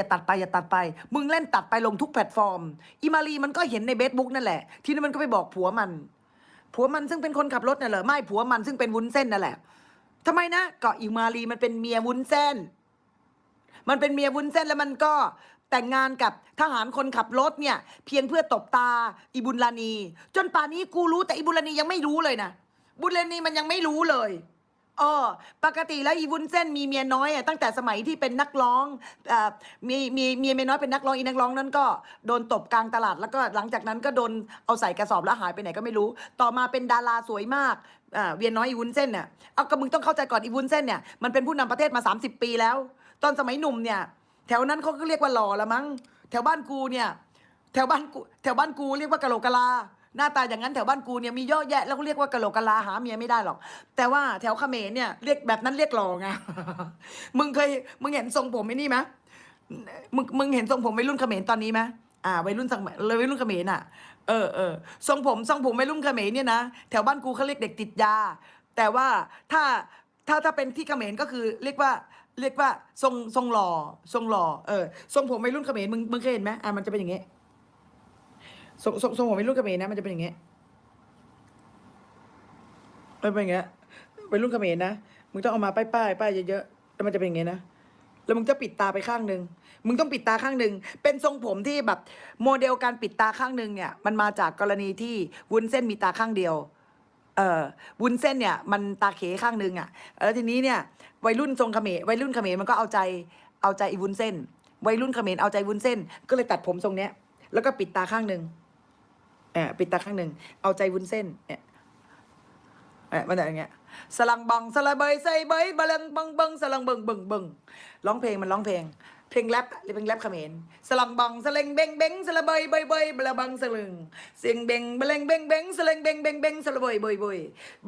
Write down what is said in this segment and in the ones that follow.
อย่าตัดไปอย่าตัดไป มึงเล่นตัดไปลงทุกแพลตฟอร์ม อีมารีมันก็เห็นในเบสบุ๊กนั่นแหละ ทีนี้มันก็ไปบอกผัวมัน ผัวมันซึ่งเป็นคนขับรถน่ะเหรอไม่ผัวมันซึ่งเป็นวุ้นเส้นนั่นแหละทำไมนะก็อีมารีมันเป็นเมียวุ้นเส้น มันเป็นเมียวุ้นเส้นแล้วมันก็แต่งงานกับทหารคนขับรถเนี่ย เพียงเพื่อตบตาอีบุลานี จนป่านนี้กูรู้แต่อีบุลานียังไม่รู้เลยนะบุลานีมันยังไม่รู้เลย เออ ปกติแล้วอีวุ้นเส้นมีเมียน้อยอะตั้งแต่สมัยที่เป็นนักร้องเอ่อมีมีมีเมียน้อยเป็นนักร้องอีนักร้องนั้นก็โดนตบกลางตลาดแล้วก็หลังจากนั้นก็โดนเอาใส่กระสอบแล้วหายไปไหนก็ไม่รู้ ต่อมาเป็นดาราสวยมากอ่าเวียนน้อยอีวุ้นเส้นเนี่ยเอาก็มึงต้องเข้าใจก่อนอีวุ้นเส้นเนี่ยมันเป็นผู้นำประเทศมา 30 ปีแล้ว ตอนสมัยหนุ่มเนี่ย แถวนั้นเขาก็เรียกว่าหล่อละมั้งแถวบ้านกูเนี่ย แถวบ้านกูแถวบ้านกูเรียกว่ากะโหลกกะลา หน้าตาอย่างนั้นแถวบ้านกูเนี่ยมีเยอะแยะแล้วก็เรียกว่ากะโหลกกะลาหาเมียไม่ได้หรอก แต่ว่าแถวเขมรเนี่ยเรียกแบบนั้นเรียกหล่อไงมึงเคยมึงเห็นทรงผมไอ้นี่ไหมมึงมึงเห็นทรงผมวัยรุ่นเขมรตอนนี้ไหมอ่าวัยรุ่นสังเลยวัยรุ่นเขมรอะเออเออทรงผมทรงผมวัยรุ่นเขมรเนี่ยนะแถวบ้านกูเขาเรียกเด็กติดยา แต่ว่าถ้าถ้าถ้าเป็นที่เขมรก็คือเรียกว่าเรียกว่าทรงทรงหล่อทรงหล่อเออทรงผมวัยรุ่นเขมรมึงมึงเคยเห็นไหมอะมันจะเป็นอย่างเงี้ย ทรงทรงทรงผมวัยรุ่นเขมรนะ มันจะเป็นอย่างเงี้ยมันเป็นอย่างเงี้ยวัยรุ่นเขมรนะมึงต้องเอามาป้ายป้ายป้ายเยอะๆแล้วมันจะเป็นอย่างเงี้ยนะแล้วมึงจะปิดตาไปข้างหนึ่งมึงต้องปิดตาข้างหนึ่งเป็นทรงผมที่แบบโมเดลการปิดตาข้างหนึ่งเนี่ย มันมาจากกรณีที่วุ้นเส้นมีตาข้างเดียว เออวุ้นเส้นเนี่ย มันตาเขข้างหนึ่งอะแล้วทีนี้เนี่ยวัยรุ่นทรงเขมรวัยรุ่นเขมรมันก็เอาใจเอาใจอีวุ้นเส้น วัยรุ่นเขมรเอาใจวุ้นเส้น ก็เลยตัดผมทรงเนี้ยแล้วก็ปิดตาข้างหนึ่ง เออปิดตาข้างหนึ่งเอาใจวุ้นเส้นเนี่ยเออมันจะอย่างเงี้ยสลังบังสลังเบยใส่เบยบะลังบังบังสลังเบิงเบิงเบิงร้องเพลงมันร้องเพลง เพลงแรปหรือเพลงแรปเขมรสลังบังสลังเบงเบงสลังเบยเบยเบยบละบังสลึงเสียงเบงบลังเบงเบงสลังเบงเบงเบงสลังเบยเบยเบย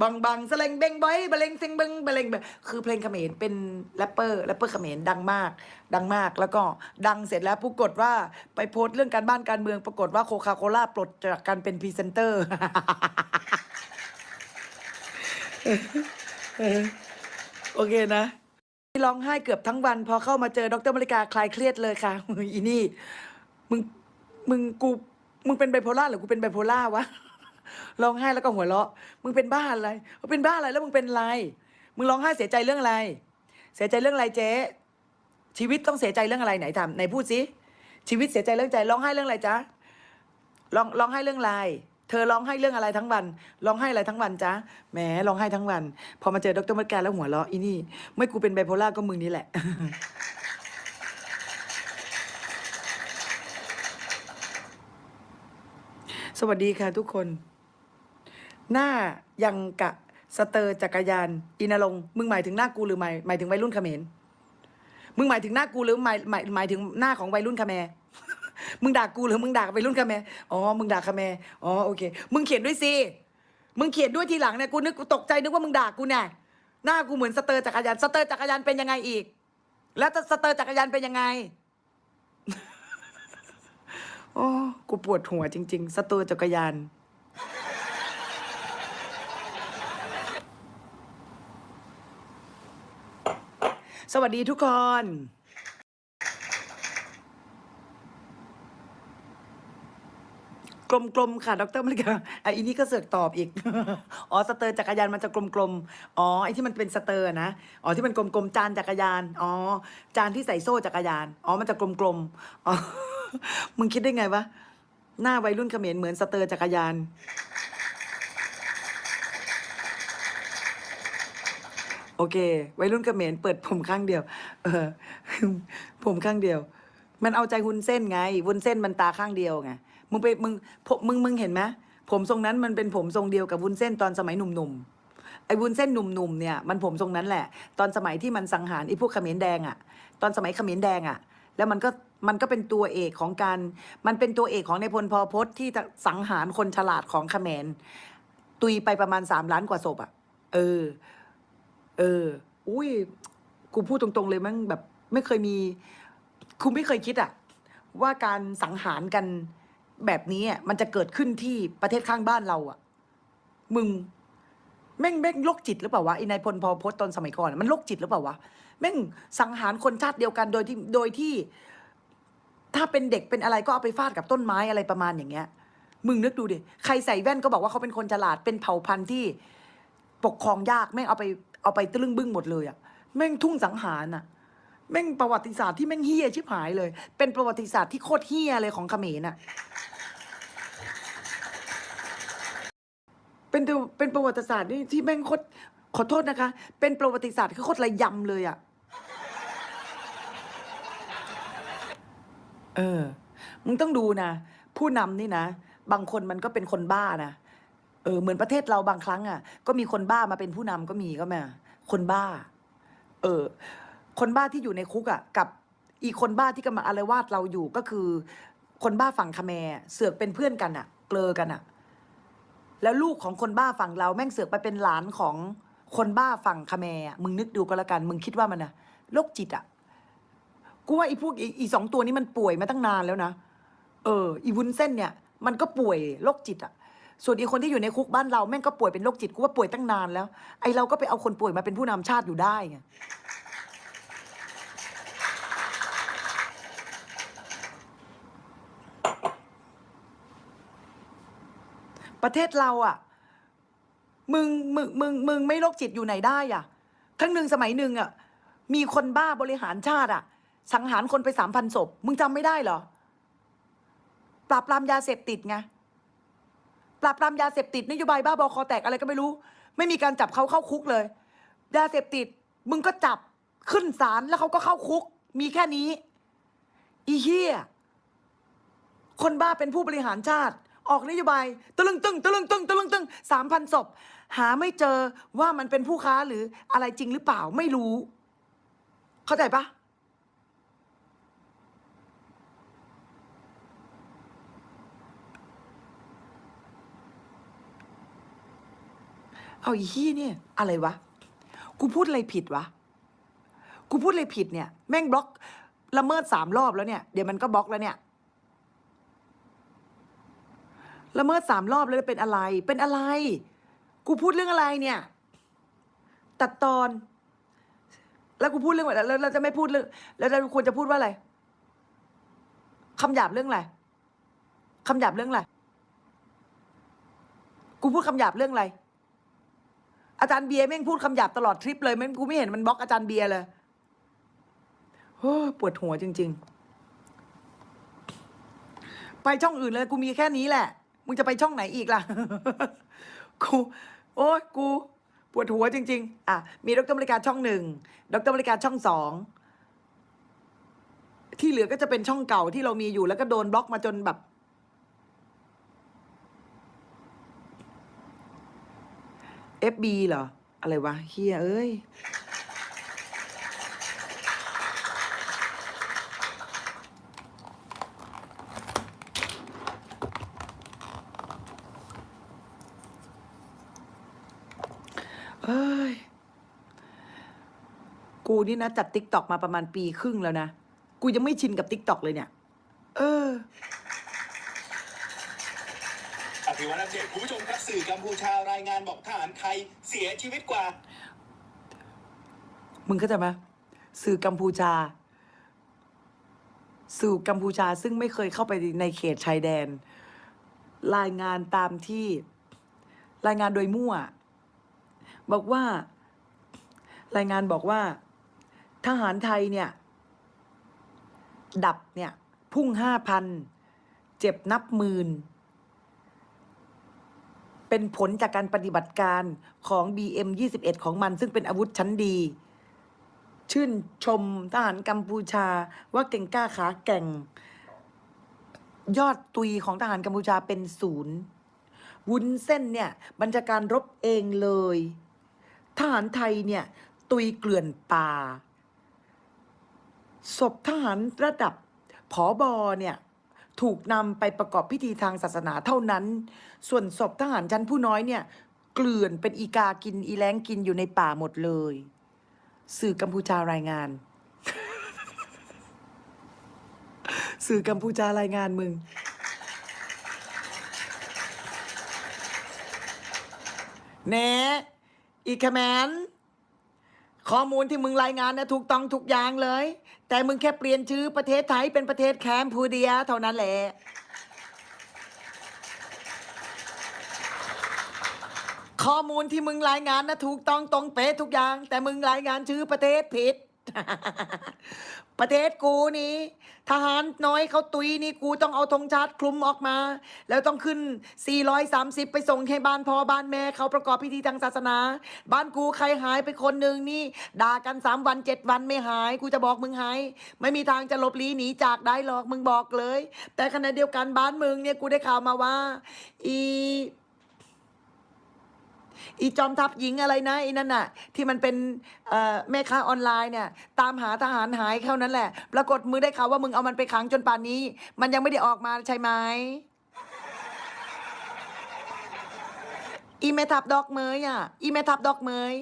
บังบังสลังเบงเบยบลังเสียงเบงบลังเบงคือเพลงเขมรเป็นแรปเปอร์แรปเปอร์เขมรดังมาก ดังมากแล้วก็ดังเสร็จแล้วปรากฏว่าไปโพสต์เรื่องการบ้านการเมืองปรากฏว่าโคคาโคล่าปลดจากการเป็นพรีเซนเตอร์โอเคนะ ร้องไห้เกือบทั้งวัน พอเข้ามาเจอดรมริกาคลายเครียดเลยค่ะอีนี่ มึงมึงกูมึงเป็นไบโพล่าหรือกูเป็นไบโพล่าวะร้องไห้แล้วก็หัวเราะ มึงเป็นบ้าอะไรมึงเป็นบ้าอะไรแล้วมึงเป็นอะไร มึงร้องไห้เสียใจเรื่องอะไร เสียใจเรื่องอะไรเจ๊ชีวิตต้องเสียใจเรื่องอะไรไหนทำไหนพูดสิชีวิตเสียใจเรื่องใจร้องไห้เรื่องอะไรจ๊ะร้องร้องไห้เรื่องอะไร เธอร้องไห้เรื่องอะไรทั้งวันร้องไห้อะไรทั้งวันจ๊ะแหมร้องไห้ทั้งวัน พอมาเจอดรมัดการแล้วหัวเราะอีนี่ ไม่กูเป็นไบโพล่าก็มึงนี่แหละสวัสดีค่ะทุกคน หน้ายังกะสเตอร์จักรยาน อินรงมึงหมายถึงหน้ากูหรือหมายหมายถึงวัยรุ่นเขมรมึงหมายถึงหน้ากูหรือหมายหมายหมายถึงหน้าของวัยรุ่นคาแม มึงด่ากูหรือมึงด่าวัยรุ่นคาแมอ๋อ มึงด่าคาแมอ๋อ โอเค มึงเขียนด้วยสิ มึงเขียนด้วยทีหลังเนี่ย กูนึกกูตกใจนึกว่ามึงด่ากูเนี่ย หน้ากูเหมือนสเตอร์จักรยาน สเตอร์จักรยานเป็นยังไงอีก แล้วสเตอร์จักรยานเป็นยังไงโอ้กูปวดหัวจริง ๆ สเตอร์จักรยาน สวัสดีทุกคน กลมๆค่ะดรมันก็ไอ้อีนี่ก็เสือกตอบอีก อ๋อสเตอร์จักรยานมันจะกลมๆ อ๋อไอ้ที่มันเป็นสเตอร์นะ อ๋อที่มันกลมๆจานจักรยาน อ๋อจานที่ใส่โซ่จักรยาน อ๋อมันจะกลมๆ อ๋อมึงคิดได้ไงวะ หน้าวัยรุ่นเขมรเหมือนสเตอร์จักรยาน โอเค วัยรุ่นเขมรเปิดผมข้างเดียว เออ ผมข้างเดียว มันเอาใจวุ้นเส้นไงวุ้นเส้นมันตาข้างเดียวไง มึงไปมึงมึงมึงเห็นไหมผมทรงนั้นมันเป็นผมทรงเดียวกับวุ้นเส้นตอนสมัยหนุ่มๆไอ้วุ้นเส้นหนุ่มๆเนี่ยมันผมทรงนั้นแหละ ตอนสมัยที่มันสังหารไอ้พวกเขมรแดงอะตอนสมัยเขมรแดงอะแล้วมันก็มันก็เป็นตัวเอกของการ มันเป็นตัวเอกของในพลพอพศที่สังหารคนฉลาดของเขมรตุยไปประมาณสามล้านกว่าศพอะเออ เออ อุ้ยกูพูดตรงๆเลยมั้งแบบ ไม่เคยมีกูไม่เคยคิดอะว่าการสังหารกัน แบบนี้อะมันจะเกิดขึ้นที่ประเทศข้างบ้านเราอะมึง แม่งแม่งโรคจิตหรือเปล่าวะไอ้นายพลพอพจน์ตอนสมัยก่อนอะมันโรคจิตหรือเปล่าวะแม่งสังหารคนชาติเดียวกันโดยที่โดยที่ ถ้าเป็นเด็กเป็นอะไรก็เอาไปฟาดกับต้นไม้อะไรประมาณอย่างเงี้ย มึงนึกดูดิใครใส่แว่นก็บอกว่าเขาเป็นคนฉลาดเป็นเผ่าพันธุ์ที่ปกครองยากแม่งเอาไปเอาไปตะลึงบึ้งหมดเลยอะแม่งทุ่งสังหารอะแม่งประวัติศาสตร์ที่แม่งเฮี้ยชิบหายเลย เป็นประวัติศาสตร์ที่โคตรเฮี้ยเลยของเขมรอะ เป็นเป็นประวัติศาสตร์นี่ที่แม่งโคตรขอโทษนะคะ เป็นประวัติศาสตร์ที่โคตรระยำเลยอะเออ มึงต้องดูนะ ผู้นำนี่นะ บางคนมันก็เป็นคนบ้านะ เออ เหมือนประเทศเราบางครั้งอะ ก็มีคนบ้ามาเป็นผู้นำก็มีก็มาคนบ้า เออ คนบ้าที่อยู่ในคุกอะ กับอีกคนบ้าที่กำลังอาละวาดเราอยู่ก็คือ คนบ้าฝั่งคาแมร์เสือกเป็นเพื่อนกันอะ เกลอกันอะ แล้วลูกของคนบ้าฝั่งเราแม่งเสือกไปเป็นหลานของคนบ้าฝั่งคาแมร์อะมึงนึกดูก็แล้วกัน มึงคิดว่ามันนะโรคจิตอะกูว่าไอ้พวกอีสองตัวนี้มันป่วยมาตั้งนานแล้วนะเออ อีวุ้นเส้นเนี่ย มันก็ป่วยโรคจิตอะส่วนอีคนที่อยู่ในคุกบ้านเราแม่งก็ป่วยเป็นโรคจิตกูว่าป่วยตั้งนานแล้ว ไอเราก็ไปเอาคนป่วยมาเป็นผู้นำชาติอยู่ได้ไง ประเทศเราอะมึงมึงมึงมึงไม่โรคจิตอยู่ไหนได้อะครั้งหนึ่งสมัยหนึ่งอะมีคนบ้าบริหารชาติอะสังหารคนไปสามพันศพ มึงจำไม่ได้เหรอ ปราบปรามยาเสพติดไง ปราบปรามยาเสพติดนโยบายบ้าบอคอแตกอะไรก็ไม่รู้ ไม่มีการจับเขาเข้าคุกเลย ยาเสพติด มึงก็จับขึ้นศาลแล้วเขาก็เข้าคุก มีแค่นี้ อีเหี้ยคนบ้าเป็นผู้บริหารชาติ ออกนโยบายตะลึงตึงตะลึงตึงตะลึงตึงสามพันศพ หาไม่เจอว่ามันเป็นผู้ค้าหรืออะไรจริงหรือเปล่าไม่รู้ เข้าใจปะเอาอีขี้เนี่ย อะไรวะ กูพูดอะไรผิดวะ กูพูดอะไรผิดเนี่ย แม่งบล็อกละเมิดสามรอบแล้วเนี่ย เดี๋ยวมันก็บล็อกแล้วเนี่ย ละเมิดสามรอบแล้วเป็นอะไร เป็นอะไร กูพูดเรื่องอะไรเนี่ย ตัดตอน แล้วกูพูดเรื่องอะไรแล้วเราจะไม่พูดเรื่อง แล้วเราควรจะพูดว่าอะไรคำหยาบเรื่องอะไรคำหยาบเรื่องอะไร กูพูดคำหยาบเรื่องอะไร อาจารย์เบียร์แม่งพูดคำหยาบตลอดทริปเลยแม่งกูไม่เห็นมันบล็อกอาจารย์เบียร์เลยโอ้ยปวดหัวจริง ๆ ไปช่องอื่นเลย กูมีแค่นี้แหละ มึงจะไปช่องไหนอีกล่ะ กูโอ้ยกูปวดหัวจริง ๆ อะ มีดรบริการช่องหนึ่งดรบริการช่องสองที่เหลือก็จะเป็นช่องเก่าที่เรามีอยู่แล้วก็โดนบล็อกมาจนแบบ FB เหรอ อะไรวะเฮียเอ้ย นี่นะจัดติ๊กตอกมาประมาณปีครึ่งแล้วนะ กูยังไม่ชินกับติ๊กตอกเลยเนี่ย เอออภิวัตอัปเดตคุณผู้ชมครับสื่อกัมพูชารายงานบอกทหารไทยเสียชีวิตกว่า มึงเข้าใจไหมสื่อกัมพูชา สื่อกัมพูชาซึ่งไม่เคยเข้าไปในเขตชายแดน รายงานตามที่รายงานโดยมั่ว บอกว่า รายงานบอกว่า ทหารไทยเนี่ย ดับเนี่ย พุ่งห้าพัน เจ็บนับหมื่น เป็นผลจากการปฏิบัติการของ BM 21 ของมัน ซึ่งเป็นอาวุธชั้นดี ชื่นชมทหารกัมพูชาว่าเก่งกล้าขาแก่ง ยอดตุยของทหารกัมพูชาเป็นศูนย์ วุ้นเส้นเนี่ย บัญชาการรบเองเลย ทหารไทยเนี่ย ตุยเกลื่อนป่า ศพทหารระดับผอบอเนี่ยถูกนำไปประกอบพิธีทางศาสนาเท่านั้น ส่วนศพทหารชั้นผู้น้อยเนี่ยเกลื่อนเป็นอีกากินอีแรงกินอยู่ในป่าหมดเลย สื่อกัมพูชารายงาน สื่อกัมพูชารายงานมึงแหนอีกแมนข้อมูลที่มึงรายงานนะถูกต้องทุกอย่างเลย แต่มึงแค่เปลี่ยนชื่อประเทศไทยเป็นประเทศแคมพูเดียเท่านั้นแหละ ข้อมูลที่มึงรายงานนะถูกต้องตรงเป๊ะทุกอย่าง แต่มึงรายงานชื่อประเทศผิด ประเทศกูนี้ทหารน้อยเขาตุยนี่กูต้องเอาธงชาติคลุมออกมา แล้วต้องขึ้น 430 ไปส่งให้บ้านพ่อบ้านแม่เขาประกอบพิธีทางศาสนา บ้านกูใครหายไปคนหนึ่งนี่ด่ากัน 3 วัน 7 วันไม่หาย กูจะบอกมึงหาย ไม่มีทางจะหลบหลีหนีจากได้หรอกมึงบอกเลย แต่ขณะเดียวกันบ้านมึงเนี่ยกูได้ข่าวมาว่า อี อีจอมทัพหญิงอะไรนะไอ้นั่นน่ะ ที่มันเป็นเอ่อแม่ค้าออนไลน์เนี่ย ตามหาทหารหายเท่านั้นแหละ ปรากฏมือได้ข่าวว่ามึงเอามันไปขังจนป่านนี้ มันยังไม่ได้ออกมาใช่ไหมอีเมทับดอกเมยอะ อีเมทับดอกเมย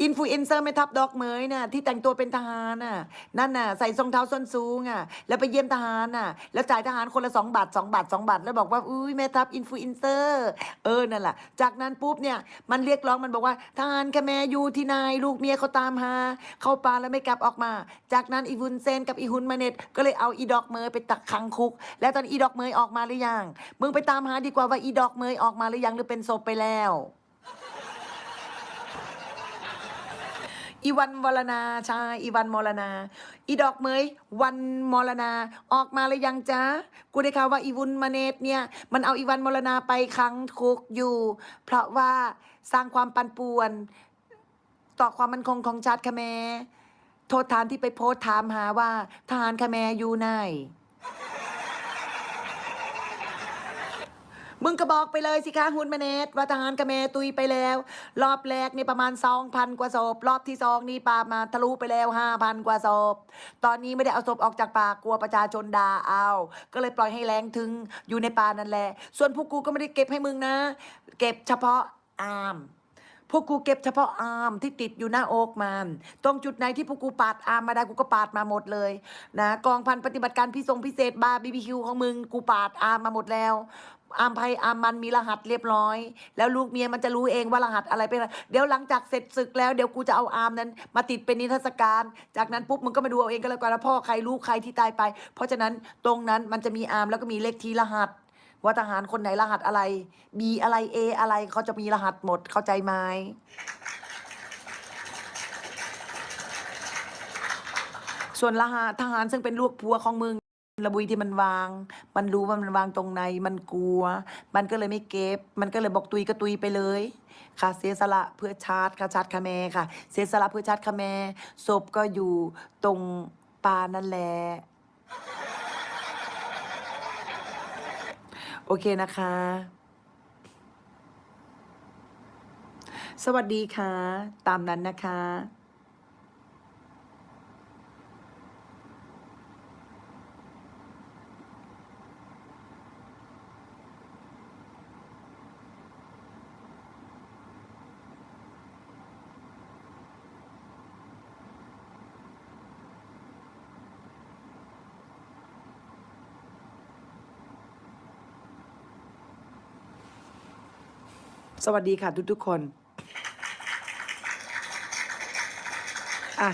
อินฟลูเอนเซอร์ไม่ทับดอกเมยน่ะที่แต่งตัวเป็นทหารน่ะนั่นน่ะใส่รองเท้าส้นสูงอะแล้วไปเยี่ยมทหารน่ะ แล้วจ่ายทหารคนละสองบาทสองบาทสองบาท แล้วบอกว่าอุ้ยแม่ทัพอินฟลูเอนเซอร์เออนั่นแหละจากนั้นปุ๊บเนี่ยมันเรียกร้องมันบอกว่าทหารแคแมอยู่ที่นายลูกเมียเขาตามหา เข้าป่าแล้วไม่กลับออกมา จากนั้นอีวุนเซนกับอีฮุนมาเน็ตก็เลยเอาอีดอกเมยไปตักขังคุก แล้วตอนอีดอกเมยออกมาหรือยังมึงไปตามหาดีกว่าว่าอีดอกเมยออกมาหรือยังหรือเป็นศพไปแล้ว อีวันมรณาใช่อีวันมรณา อีดอกเมยวันมรณา ออกมาเลยยังจ๊ะกูได้ข่าวว่าอีวุนมาเนตเนี่ย มันเอาอีวันมรณาไปขังคุกอยู่ เพราะว่าสร้างความปั่นป่วน ต่อความมั่นคงของชาติคแมโทษทานที่ไปโพสต์ถามหาว่าทหารคแมอยู่ไหน มึงก็บอกไปเลยสิคะฮุนมาเนตว่าทหารกระเมตุยไปแล้ว รอบแรกนี่ประมาณ2,000กว่าศพรอบที่สองนี่ปามาทะลุไปแล้ว5,000กว่าศพตอนนี้ไม่ได้เอาศพออกจากป่ากลัวประชาชนด่าเอา ก็เลยปล่อยให้แรงถึงอยู่ในป่านั่นแหละ ส่วนพวกกูก็ไม่ได้เก็บให้มึงนะ เก็บเฉพาะอามพวกกูเก็บเฉพาะอาร์มที่ติดอยู่หน้าอกมัน ตรงจุดไหนที่พวกกูปาดอาร์มมาได้กูก็ปาดมาหมดเลย นะ กองพันปฏิบัติการพิเศษพิเศษบาร์บีบีคิวของมึงกูปาดอาร์มมาหมดแล้ว อาร์มไพอามมันมีรหัสเรียบร้อย แล้วลูกเมียมันจะรู้เองว่ารหัสอะไรเป็นอะไรเดี๋ยวหลังจากเสร็จศึกแล้วเดี๋ยวกูจะเอาอามนั้น มาติดเป็นนิทรรศการ จากนั้นปุ๊บมึงก็มาดูเอาเองก็แล้วกันว่าพ่อใครลูกใครที่ตายไป เพราะฉะนั้นตรงนั้นมันจะมีอามแล้วก็มีเลขทีรหัส ว่าทหารคนไหนรหัสอะไร B อะไร A อะไรเขาจะมีรหัสหมดเข้าใจไหมส่วนรหัสทหารซึ่งเป็นลูกผัวของมึง ระบุยที่มันวาง มันรู้ว่ามันวางตรงไหน มันกลัว มันก็เลยไม่เก็บ มันก็เลยบอกตุยก็ตุยไปเลย ค่ะ เสียสละเพื่อชาติค่ะชาติคาแมค่ะ เสียสละเพื่อชาติคาแมศพก็อยู่ตรงปานั่นแหละ โอเคนะคะ สวัสดีค่ะ ตามนั้นนะคะ สวัสดีค่ะทุกทุกๆคน อะ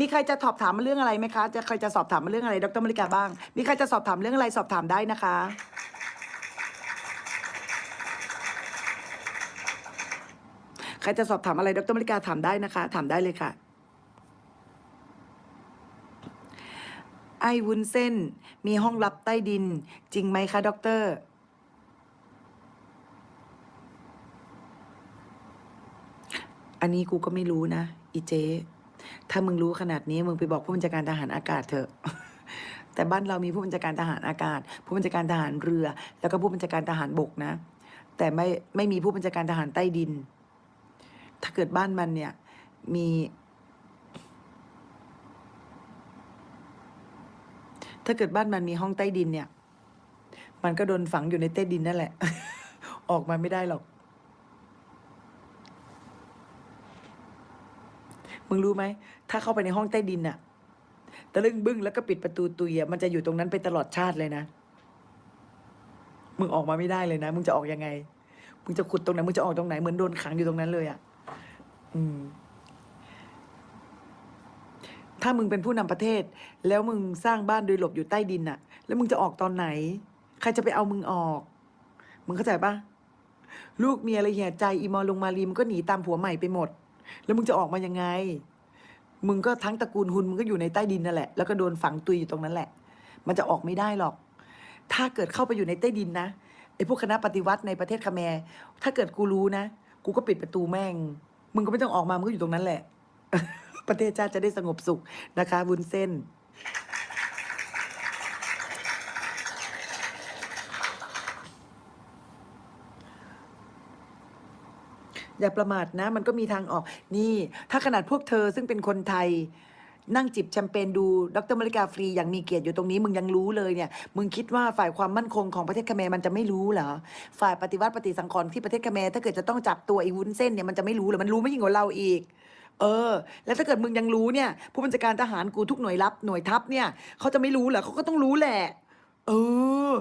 มีใครจะสอบถามมาเรื่องอะไรไหมคะ จะใครจะสอบถามมาเรื่องอะไร ดรมริกาบ้าง มีใครจะสอบถามเรื่องอะไรสอบถามได้นะคะ ใครจะสอบถามอะไร ดรมริกาถามได้นะคะ ถามได้เลยค่ะ ไอ้วุ้นเส้น มีห้องลับใต้ดิน จริงไหมคะด็อกเตอร์ อันนี้กูก็ไม่รู้นะ อีเจ๊ ถ้ามึงรู้ขนาดนี้มึงไปบอกผู้บัญชาการทหารอากาศเถอะ แต่บ้านเรามีผู้บัญชาการทหารอากาศ ผู้บัญชาการทหารเรือ แล้วก็ผู้บัญชาการทหารบกนะ แต่ไม่ไม่มีผู้บัญชาการทหารใต้ดิน ถ้าเกิดบ้านมันเนี่ยมีถ้าเกิดบ้านมันมีห้องใต้ดินเนี่ย มันก็โดนฝังอยู่ในใต้ดินนั่นแหละ ออกมาไม่ได้หรอก มึงรู้ไหม ถ้าเข้าไปในห้องใต้ดินน่ะตะลึงบึ้งแล้วก็ปิดประตูตุยอะมันจะอยู่ตรงนั้นไปตลอดชาติเลยนะ มึงออกมาไม่ได้เลยนะ มึงจะออกยังไง มึงจะขุดตรงไหน มึงจะออกตรงไหน เหมือนโดนขังอยู่ตรงนั้นเลยอะอืม ถ้ามึงเป็นผู้นำประเทศ แล้วมึงสร้างบ้านโดยหลบอยู่ใต้ดินน่ะแล้วมึงจะออกตอนไหน ใครจะไปเอามึงออก มึงเข้าใจปะลูกเมียอะไรเหี่ยใจอีมอลงมารีมก็หนีตามผัวใหม่ไปหมด แล้วมึงจะออกมายังไง มึงก็ทั้งตระกูลหุนมึงก็อยู่ในใต้ดินนั่นแหละ แล้วก็โดนฝังตุยอยู่ตรงนั้นแหละ มันจะออกไม่ได้หรอก ถ้าเกิดเข้าไปอยู่ในใต้ดินนะไอ้พวกคณะปฏิวัติในประเทศคาแมร์ถ้าเกิดกูรู้นะ กูก็ปิดประตูแม่ง มึงก็ไม่ต้องออกมา มึงก็อยู่ตรงนั้นแหละ ประเทศชาติจะได้สงบสุขนะคะวุ้นเส้น อย่าประมาทนะ มันก็มีทางออก นี่ ถ้าขนาดพวกเธอซึ่งเป็นคนไทย นั่งจิบแชมเปญดูดรมาริกาฟรีอย่างมีเกียรติอยู่ตรงนี้มึงยังรู้เลยเนี่ย มึงคิดว่าฝ่ายความมั่นคงของประเทศคเขมรมันจะไม่รู้เหรอ ฝ่ายปฏิวัติปฏิสังขรณ์ที่ประเทศคเขมรถ้าเกิดจะต้องจับตัวไอ้วุ้นเส้นเนี่ยมันจะไม่รู้เหรอมันรู้ไม่ยิ่งกว่าเราอีกเออ แล้วถ้าเกิดมึงยังรู้เนี่ย ผู้บัญชาการทหารกูทุกหน่วยรับหน่วยทัพเนี่ยเขาจะไม่รู้เหรอเขาก็ต้องรู้แหละ เออ